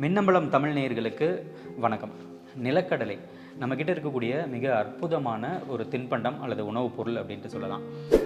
மின்னம்பலம் தமிழ் நேயர்களுக்கு வணக்கம். நிலக்கடலை. நம்மக்கிட்ட இருக்கக்கூடிய மிக அற்புதமான ஒரு தின்பண்டம் அல்லது உணவுப் பொருள் அப்படின்ட்டு சொல்லலாம்.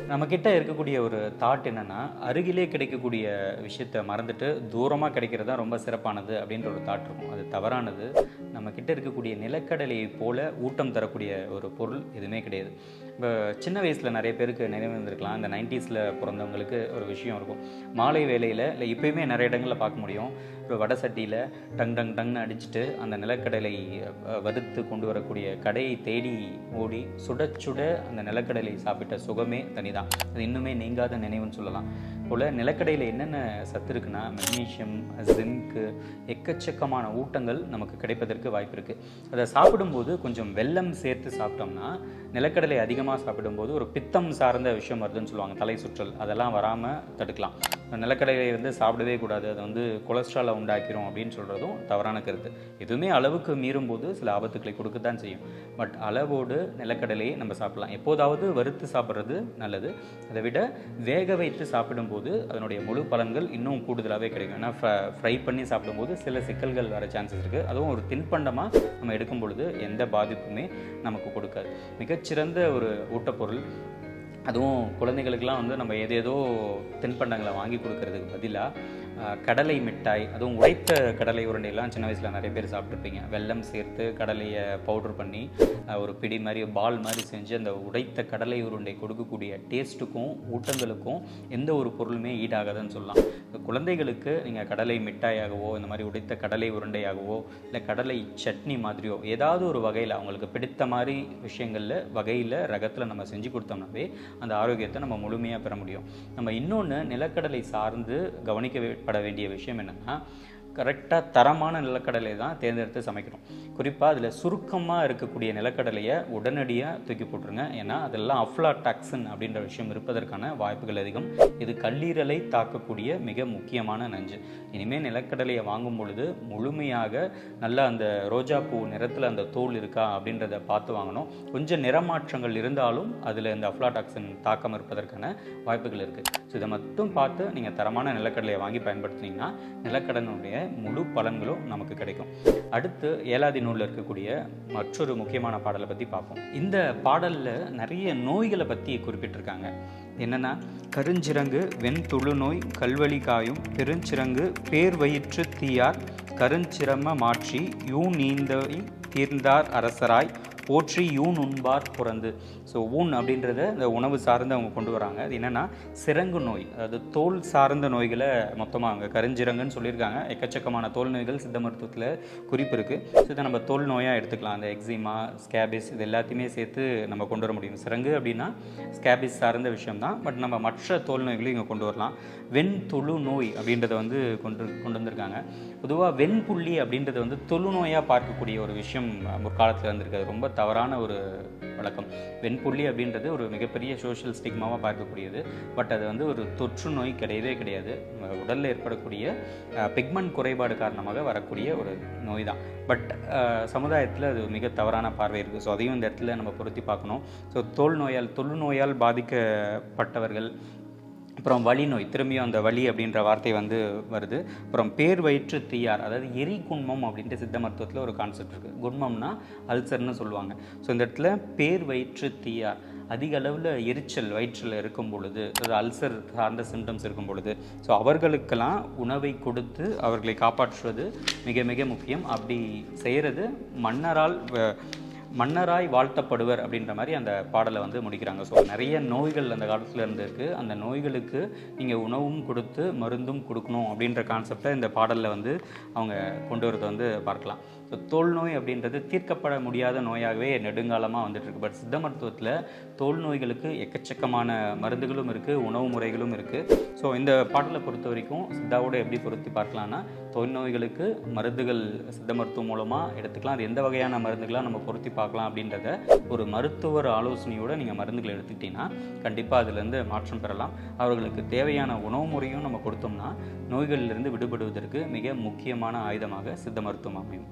நம்மக்கிட்ட இருக்கக்கூடிய ஒரு தாட் என்னென்னா அருகிலே கிடைக்கக்கூடிய விஷயத்தை மறந்துட்டு தூரமாக கிடைக்கிறது தான் ரொம்ப சிறப்பானது அப்படின்ற ஒரு தாட் இருக்கும். அது தவறானது. நம்மக்கிட்ட இருக்கக்கூடிய நிலக்கடலையை போல ஊட்டம் தரக்கூடிய ஒரு பொருள் எதுவுமே கிடையாது. இப்போ சின்ன வயசில் நிறைய பேருக்கு நினைவு இருந்திருக்கலாம். இந்த நைன்டிஸில் பிறந்தவங்களுக்கு ஒரு விஷயம் இருக்கும். மாலை வேலையில் இல்லை இப்போயுமே நிறைய இடங்களில் பார்க்க முடியும். ஒரு வடை சட்டியில் டங் டங் டங்னு அடிச்சுட்டு அந்த நிலக்கடலை வறுத்து கொண்டு வரக்கூடிய கடையை தேடி ஓடி சுட சுட அந்த நிலக்கடலை சாப்பிட்ட சுகமே தனிதான். அது இன்னுமே நீங்காத நினைவுன்னு சொல்லலாம். போல் நிலக்கடையில் என்னென்ன சத்து இருக்குன்னா மெக்னீஷியம் ஜிங்க்கு எக்கச்சக்கமான ஊட்டங்கள் நமக்கு கிடைப்பதற்கு வாய்ப்பு இருக்குது அதை சாப்பிடும்போது கொஞ்சம் வெல்லம் சேர்த்து சாப்பிட்டோம்னா நிலக்கடலை அதிகமாக சாப்பிடும்போது ஒரு பித்தம் சார்ந்த விஷயம் வருதுன்னு சொல்லுவாங்க தலை சுற்றல். அதெல்லாம் வராமல் தடுக்கலாம். நிலக்கடலை வந்து சாப்பிடவே கூடாது. அது வந்து கொலஸ்ட்ராலை உண்டாக்கிரும் அப்படின்னு சொல்கிறதும் தவறான கருத்து. எதுவுமே அளவுக்கு மீறும்போது சில ஆபத்துக்களை கொடுக்க தான் செய்யும். பட் அளவோடு நிலக்கடலையை நம்ம சாப்பிடலாம். எப்போதாவது வறுத்து சாப்பிட்றது நல்லது. அதை விட வேக வைத்து சாப்பிடும்போது அதனுடைய முழு பலன்கள் இன்னும் கூடுதலாகவே கிடைக்கும். ஏன்னா ஃப்ரை பண்ணி சாப்பிடும்போது சில சிக்கல்கள் வர சான்சஸ் இருக்குது அதுவும் ஒரு தின்பண்டமாக நம்ம எடுக்கும் பொழுது எந்த பாதிப்புமே நமக்கு கொடுக்காது. மிகச்சிறந்த ஒரு ஊட்டப்பொருள் அதுவும் குழந்தைகளுக்கெல்லாம் வந்து நம்ம எதேதோ தின்பண்டங்களை வாங்கி கொடுக்கறதுக்கு பதிலாக கடலை மிட்டாய் அதுவும் உடைத்த கடலை உருண்டையெல்லாம் சின்ன வயசில் நிறைய பேர் சாப்பிட்ருப்பீங்க வெல்லம் சேர்த்து கடலையை பவுடர் பண்ணி ஒரு பிடி மாதிரி பால் மாதிரி செஞ்சு அந்த உடைத்த கடலை உருண்டை கொடுக்கக்கூடிய டேஸ்ட்டுக்கும் ஊட்டங்களுக்கும் எந்த ஒரு பொருளுமே ஈடாகாதுன்னு சொல்லலாம். குழந்தைகளுக்கு நீங்கள் கடலை மிட்டாயாகவோ இந்த மாதிரி உடைத்த கடலை உருண்டையாகவோ இல்லை கடலை சட்னி மாதிரியோ ஏதாவது ஒரு வகையில் அவங்களுக்கு பிடித்த மாதிரி விஷயங்களில் வகையில் ரகத்தில் நம்ம செஞ்சு கொடுத்தோம்னாவே அந்த ஆரோக்கியத்தை நம்ம முழுமையாக பெற முடியும். நம்ம இன்னொன்று நிலக்கடலை சார்ந்து கவனிக்க கவனிக்கப்பட வேண்டிய விஷயம் என்னென்னா கரெக்டாக தரமான நிலக்கடலை தான் தேர்ந்தெடுத்து சமைக்கணும். குறிப்பாக அதில் சுருக்கமாக இருக்கக்கூடிய நிலக்கடலையை உடனடியாக தூக்கி போட்டுருங்க. ஏன்னா அதெல்லாம் அஃப்லாடாக்சின் அப்படின்ற விஷயம் இருப்பதற்கான வாய்ப்புகள் அதிகம். இது கல்லீரலை தாக்கக்கூடிய மிக முக்கியமான நஞ்சு. இனிமேல் நிலக்கடலையை வாங்கும் பொழுது முழுமையாக நல்லா அந்த ரோஜா பூ நிறத்தில் அந்த தோல் இருக்கா அப்படின்றத பார்த்து வாங்கணும். கொஞ்சம் நிறமாற்றங்கள் இருந்தாலும் அதில் இந்த அஃப்லாடாக்சின் தாக்கம் இருப்பதற்கான வாய்ப்புகள் இருக்குது ஸோ இதை மட்டும் பார்த்து நீங்கள் தரமான நிலக்கடலையை வாங்கி பயன்படுத்தினீங்கன்னா நிலக்கடனுடைய முழு பலன்களும் நமக்கு கிடைக்கும். அடுத்து ஏலாதி நூலில் இருக்கக்கூடிய மற்றொரு முக்கியமான பாடலை பற்றி பார்ப்போம். இந்த பாடலில் நிறைய நோய்களை பற்றி குறிப்பிட்டிருக்காங்க. என்னென்னா கருஞ்சிரங்கு வெண்துழு நோய் கல்வழி காயும் பெருஞ்சிரங்கு பேர் வயிற்று தீயார் கருஞ்சிரம மாற்றி யூ நீந்தை தீர்ந்தார் அரசராய் போற்றி யூன் உண்பார் புறந்து. ஸோ ஊன் அப்படின்றத இந்த உணவு சார்ந்து அவங்க கொண்டு வராங்க. அது என்னென்னா சிறங்கு நோய். அதாவது தோல் சார்ந்த நோய்களை மொத்தமாக அவங்க கருஞ்சிரங்குன்னு சொல்லியிருக்காங்க. எக்கச்சக்கமான தோல் நோய்கள் சித்த மருத்துவத்தில் குறிப்பு இருக்குது ஸோ இதை நம்ம தோல் நோயாக எடுத்துக்கலாம். அந்த எக்ஸிமா ஸ்கேபிஸ் இது எல்லாத்தையுமே சேர்த்து நம்ம கொண்டு வர முடியும். சிறங்கு அப்படின்னா ஸ்கேபிஸ் சார்ந்த விஷயம் தான் பட் நம்ம மற்ற தோல் நோய்களையும் இங்கே கொண்டு வரலாம். வெண் தொழு நோய் அப்படின்றத வந்து கொண்டு கொண்டு வந்திருக்காங்க. பொதுவாக வெண்புள்ளி அப்படின்றது வந்து தொழுநோயாக பார்க்கக்கூடிய ஒரு விஷயம் முற்காலத்தில் இருந்திருக்கு அது ரொம்ப தவறான ஒரு வழக்கம். வெண்புள்ளி அப்படின்றது ஒரு மிகப்பெரிய சோஷியல் ஸ்டிக்மாவாக பார்க்கக்கூடியது. பட் அது வந்து ஒரு தொற்று நோய் கிடையவே கிடையாது. உடலில் ஏற்படக்கூடிய பிக்மெண்ட் குறைபாடு காரணமாக வரக்கூடிய ஒரு நோய் தான் பட் சமுதாயத்தில் அது மிக தவறான பார்வை இருக்குது ஸோ அதையும் இந்த இடத்துல நம்ம பொருத்தி பார்க்கணும். ஸோ தோல் நோயால் தொழுநோயால் பாதிக்கப்பட்டவர்கள் அப்புறம் வலி நோய் திரும்பியும் அந்த வலி அப்படின்ற வார்த்தை வந்து வருது. அப்புறம் பேர் வயிற்று தீயார் அதாவது எரி குண்மம் அப்படின்ட்டு சித்த மருத்துவத்தில் ஒரு கான்செப்ட் இருக்குது குண்மம்னா அல்சர்னு சொல்லுவாங்க. ஸோ இந்த இடத்துல பேர் வயிற்று தீயார் அதிக அளவில் எரிச்சல் வயிற்றில் இருக்கும் பொழுது அதாவது அல்சர் சார்ந்த சிம்டம்ஸ் இருக்கும் பொழுது ஸோ அவர்களுக்கெல்லாம் உணவை கொடுத்து அவர்களை காப்பாற்றுவது மிக மிக முக்கியம். அப்படி செய்கிறது மன்னரால் மன்னராய் வாழ்த்தப்படுவர் அப்படின்ற மாதிரி அந்த பாடலை வந்து முடிக்கிறாங்க. ஸோ நிறைய நோய்கள் அந்த காலத்தில் இருந்திருக்கு. அந்த நோய்களுக்கு நீங்கள் உணவும் கொடுத்து மருந்தும் கொடுக்கணும் அப்படின்ற கான்செப்டை இந்த பாடலில் வந்து அவங்க கொண்டு வரதை வந்து பார்க்கலாம். ஸோ தோல் நோய் அப்படின்றது தீர்க்கப்பட முடியாத நோயாகவே நெடுங்காலமாக வந்துட்டுருக்கு. பட் சித்த மருத்துவத்தில் தோல் நோய்களுக்கு எக்கச்சக்கமான மருந்துகளும் இருக்குது உணவு முறைகளும் இருக்குது ஸோ இந்த பாடலை பொறுத்த வரைக்கும் சித்தாவோட எப்படி பொருத்தி பார்க்கலான்னா தோல் நோய்களுக்கு மருந்துகள் சித்த மருத்துவம் மூலமாக எடுத்துக்கலாம். அது எந்த வகையான மருந்துகளாக நம்ம பொருத்தி பார்க்கலாம் அப்படின்றத ஒரு மருத்துவர் ஆலோசனையோடு நீங்கள் மருந்துகளை எடுத்துக்கிட்டீங்கன்னா கண்டிப்பாக அதுலேருந்து மாற்றம் பெறலாம். அவர்களுக்கு தேவையான உணவு முறையும் நம்ம கொடுத்தோம்னா நோய்களிலிருந்து விடுபடுவதற்கு மிக முக்கியமான ஆயுதமாக சித்த மருத்துவம் அமையும்.